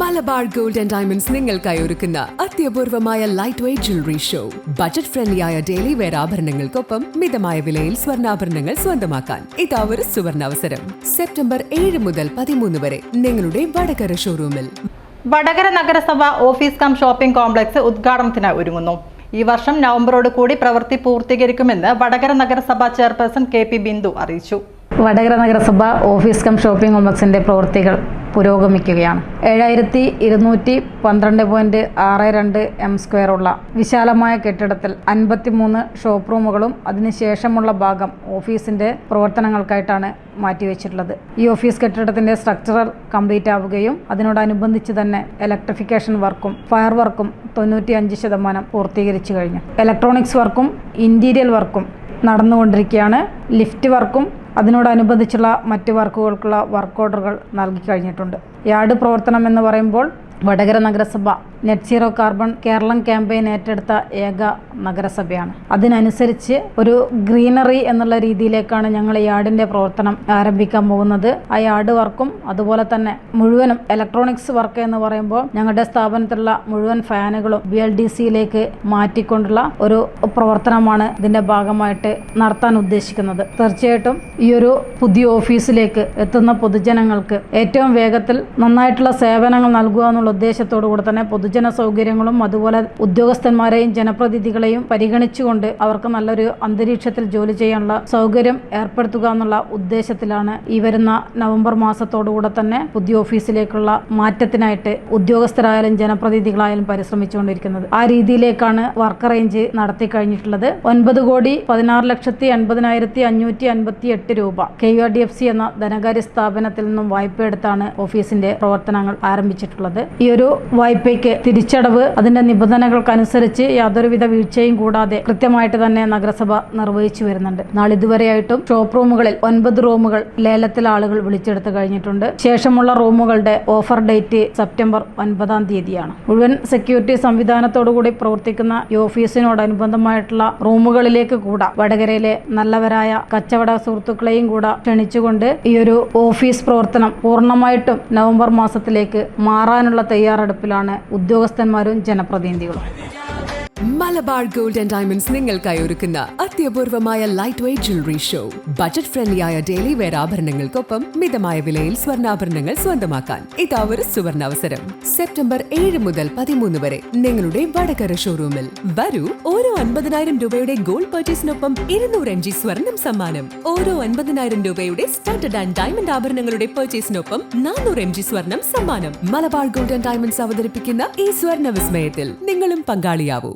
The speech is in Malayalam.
മലബാർ ഗോൾഡ് ആൻഡ് ഡയമണ്ട്സ് നിങ്ങൾക്കായി ഒരുക്കുന്ന അത്യപൂർവമായ light weight jewellery show budget ഫ്രണ്ട്ലിയായ daily wear ആഭരണങ്ങൾക്കൊപ്പം മിതമായ വിലയിൽ സ്വർണാഭരണങ്ങൾ സ്വന്തമാക്കാൻ. ഇതാ ഒരു സുവർണാവസരം. സെപ്റ്റംബർ ഏഴ് മുതൽ പതിമൂന്ന് വരെ നിങ്ങളുടെ വടകര ഷോറൂമിൽ വടകര നഗരസഭ ഓഫീസ് കം ഷോപ്പിംഗ് കോംപ്ലക്സ് ഉദ്ഘാടനത്തിന് ഒരുങ്ങുന്നു. ഈ വർഷം നവംബറോട് കൂടി പ്രവൃത്തി പൂർത്തീകരിക്കുമെന്ന് വടകര നഗരസഭ ചെയർപേഴ്സൺ കെ പി ബിന്ദു അറിയിച്ചു. വടകര നഗരസഭ ഓഫീസ് കം ഷോപ്പിംഗ് കോംപ്ലക്സിന്റെ പ്രവൃത്തികൾ പുരോഗമിക്കുകയാണ്. ഏഴായിരത്തി ഇരുന്നൂറ്റി പന്ത്രണ്ട് പോയിന്റ് ആറ് രണ്ട് എം സ്ക്വയർ ഉള്ള വിശാലമായ കെട്ടിടത്തിൽ അൻപത്തിമൂന്ന് ഷോപ്പ് റൂമുകളും അതിനുശേഷമുള്ള ഭാഗം ഓഫീസിന്റെ പ്രവർത്തനങ്ങൾക്കായിട്ടാണ് മാറ്റിവെച്ചിട്ടുള്ളത്. ഈ ഓഫീസ് കെട്ടിടത്തിന്റെ സ്ട്രക്ചറൽ കംപ്ലീറ്റ് ആവുകയും അതിനോടനുബന്ധിച്ച് തന്നെ ഇലക്ട്രിഫിക്കേഷൻ വർക്കും ഫയർ വർക്കും തൊണ്ണൂറ്റി അഞ്ച് ശതമാനം പൂർത്തീകരിച്ചു കഴിഞ്ഞു. ഇലക്ട്രോണിക്സ് വർക്കും ഇന്റീരിയൽ വർക്കും നടന്നുകൊണ്ടിരിക്കുകയാണ്. ലിഫ്റ്റ് വർക്കും അതിനോടനുബന്ധിച്ചുള്ള മറ്റ് വർക്കുകൾക്കുള്ള വർക്ക് ഓർഡറുകൾ നൽകി കഴിഞ്ഞിട്ടുണ്ട്. യാർഡ് പ്രവർത്തനം എന്ന് പറയുമ്പോൾ വടകര നഗരസഭ net zero carbon Keralam campaign ഏറ്റെടുത്ത ഏക നഗരസഭയാണ്. അതിനനുസരിച്ച് ഒരു ഗ്രീനറി എന്നുള്ള രീതിയിലേക്കാണ് ഞങ്ങൾ ഈ യാർഡിന്റെ പ്രവർത്തനം ആരംഭിക്കാൻ പോകുന്നത്. ആ യാർഡ് വർക്കും അതുപോലെ തന്നെ മുഴുവനും ഇലക്ട്രോണിക്സ് വർക്ക് എന്ന് പറയുമ്പോൾ ഞങ്ങളുടെ സ്ഥാപനത്തിലുള്ള മുഴുവൻ ഫാനുകളും ബി എൽ ഡി സിയിലേക്ക് മാറ്റിക്കൊണ്ടുള്ള ഒരു പ്രവർത്തനമാണ് ഇതിന്റെ ഭാഗമായിട്ട് നടത്താൻ ഉദ്ദേശിക്കുന്നത്. തീർച്ചയായിട്ടും ഈ ഒരു പുതിയ ഓഫീസിലേക്ക് എത്തുന്ന പൊതുജനങ്ങൾക്ക് ഏറ്റവും വേഗത്തിൽ നന്നായിട്ടുള്ള സേവനങ്ങൾ നൽകുക എന്നുള്ള ഉദ്ദേശത്തോടു കൂടെ തന്നെ പൊതുജന സൗകര്യങ്ങളും അതുപോലെ ഉദ്യോഗസ്ഥന്മാരെയും ജനപ്രതിനിധികളെയും പരിഗണിച്ചുകൊണ്ട് അവർക്ക് നല്ലൊരു അന്തരീക്ഷത്തിൽ ജോലി ചെയ്യാനുള്ള സൗകര്യം ഏർപ്പെടുത്തുക എന്നുള്ള ഉദ്ദേശത്തിലാണ് ഈ വരുന്ന നവംബർ മാസത്തോടുകൂടെ തന്നെ പുതിയ ഓഫീസിലേക്കുള്ള മാറ്റത്തിനായിട്ട് ഉദ്യോഗസ്ഥരായാലും ജനപ്രതിനിധികളായാലും പരിശ്രമിച്ചുകൊണ്ടിരിക്കുന്നത്. ആ രീതിയിലേക്കാണ് വർക്ക് റേഞ്ച് നടത്തി കഴിഞ്ഞിട്ടുള്ളത്. ഒൻപത് കോടി പതിനാറ് ലക്ഷത്തി അൻപതിനായിരത്തി അഞ്ഞൂറ്റി അൻപത്തി എട്ട് രൂപ K U R D F C എന്ന ധനകാര്യ സ്ഥാപനത്തിൽ നിന്നും വായ്പ എടുത്താണ് ഓഫീസിന്റെ പ്രവർത്തനങ്ങൾ ആരംഭിച്ചിട്ടുള്ളത്. ഈ ഒരു വായ്പയ്ക്ക് തിരിച്ചടവ് അതിന്റെ നിബന്ധനകൾക്കനുസരിച്ച് യാതൊരുവിധ വീഴ്ചയും കൂടാതെ കൃത്യമായിട്ട് തന്നെ നഗരസഭ നിർവഹിച്ചു വരുന്നുണ്ട്. നാളിതുവരെയായിട്ടും ഷോപ്പ് റൂമുകളിൽ ഒൻപത് റൂമുകൾ ലേലത്തിൽ ആളുകൾ വിളിച്ചെടുത്ത് കഴിഞ്ഞിട്ടുണ്ട്. ശേഷമുള്ള റൂമുകളുടെ ഓഫർ ഡേറ്റ് സെപ്റ്റംബർ ഒൻപതാം തീയതിയാണ്. മുഴുവൻ സെക്യൂരിറ്റി സംവിധാനത്തോടുകൂടി പ്രവർത്തിക്കുന്ന ഈ ഓഫീസിനോടനുബന്ധമായിട്ടുള്ള റൂമുകളിലേക്ക് കൂടെ വടകരയിലെ നല്ലവരായ കച്ചവട സുഹൃത്തുക്കളെയും കൂടെ ക്ഷണിച്ചുകൊണ്ട് ഈ ഒരു ഓഫീസ് പ്രവർത്തനം പൂർണമായിട്ടും നവംബർ മാസത്തിലേക്ക് മാറാനുള്ള തയ്യാറെടുപ്പിലാണ് ഉദ്യോഗസ്ഥന്മാരും ജനപ്രതിനിധികളും മലബാർ ഗോൾഡ് ആൻഡ് ഡയമണ്ട്സ് നിങ്ങൾക്കായി ഒരുക്കുന്ന അത്യപൂർവമായ light weight jewellery show budget ഫ്രണ്ട്ലിയായ daily wear ആഭരണങ്ങൾക്കൊപ്പം മിതമായ വിലയിൽ സ്വർണാഭരണങ്ങൾ സ്വന്തമാക്കാൻ. ഇതാ ഒരു സുവർണാവസരം. സെപ്റ്റംബർ ഏഴ് മുതൽ പതിമൂന്ന് വരെ നിങ്ങളുടെ വടകര ഷോറൂമിൽ വരൂ ഓരോ അൻപതിനായിരം രൂപയുടെ ഗോൾഡ് പർച്ചേസിനൊപ്പം ഇരുന്നൂറ് എം ജി സ്വർണം സമ്മാനം. ഓരോ അൻപതിനായിരം രൂപയുടെ സ്റ്റാൻഡേർഡ് ആൻഡ് ഡയമണ്ട് ആഭരണങ്ങളുടെ പർച്ചേസിനൊപ്പം നാനൂറ് എം ജി സ്വർണം സമ്മാനം. മലബാർ ഗോൾഡ് ആൻഡ് ഡയമണ്ട്സ് അവതരിപ്പിക്കുന്ന ഈ സ്വർണ വിസ്മയത്തിൽ നിങ്ങളും പങ്കാളിയാവൂ.